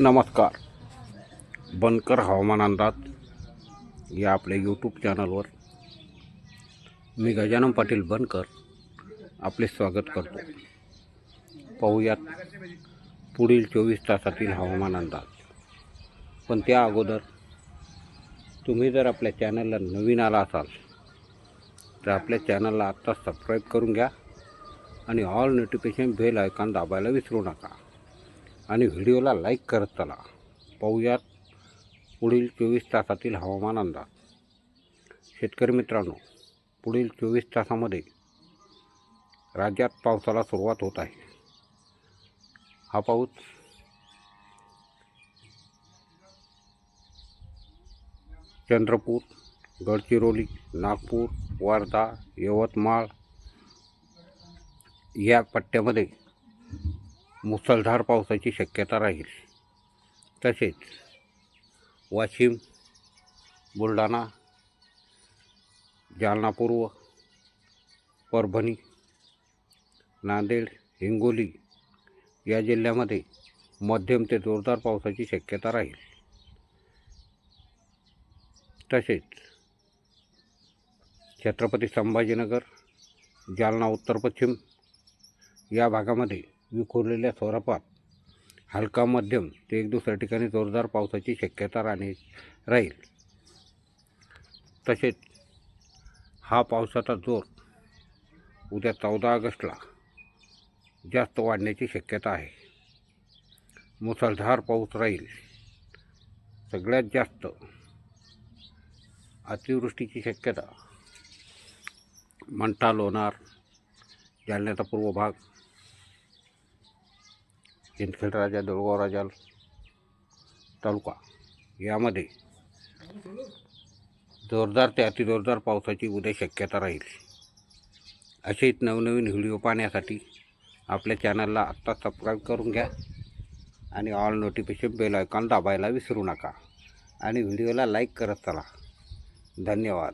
नमस्कार. बनकर हवामान अंदाज या आपल्या यूट्यूब चॅनलवर मी गजानन पाटील बनकर आपले स्वागत करतो. पाहूयात पुढील चोवीस तासातील हवामान अंदाज. पण त्या अगोदर तुम्ही जर आपल्या चॅनलला नवीन आला असाल तर आपल्या चॅनलला आत्ता सबस्क्राईब करून घ्या आणि ऑल नोटिफिकेशन बेल आयकॉन दाबायला विसरू नका. आणि व्हिडिओला लाईक करत चला. पाहूयात पुढील चोवीस तासातील हवामान अंदाज. शेतकरी मित्रांनो पुढील चोवीस तासामध्ये राज्यात पावसाला सुरुवात होत आहे. हा पाऊस चंद्रपूर गडचिरोली नागपूर वर्धा यवतमाळ या पट्ट्यामध्ये मुसळधार पावसाची शक्यता राहील. तसेच वाशिम बुलढाणा जालना पूर्व परभणी नांदेड हिंगोली या जिल्ह्यामध्ये मध्यम ते जोरदार पावसाची शक्यता राहील. तसेच छत्रपती संभाजीनगर जालना उत्तर पश्चिम या भागामध्ये विखुरलेल्या स्वरूपात हलका मध्यम ते एक दुसऱ्या ठिकाणी जोरदार पावसाची शक्यता राहणे राहील. तसेच हा पावसाचा जोर उद्या चौदा ऑगस्टला जास्त वाढण्याची शक्यता आहे. मुसळधार पाऊस राहील. सगळ्यात जास्त अतिवृष्टीची शक्यता. मंठा लोणार जालन्याचा पूर्व भाग. राजा देऊळगाव राजा तालुका. यामध्ये जोरदार ते अतिजोरदार पावसाची उद्या शक्यता राहील. असेच नवनवीन व्हिडिओ पाहण्यासाठी आपल्या चॅनलला आत्ता सबस्क्राईब करून घ्या आणि ऑल नोटिफिकेशन बेल आयकॉन दाबायला विसरू नका. आणि व्हिडिओला लाईक करत चला. धन्यवाद.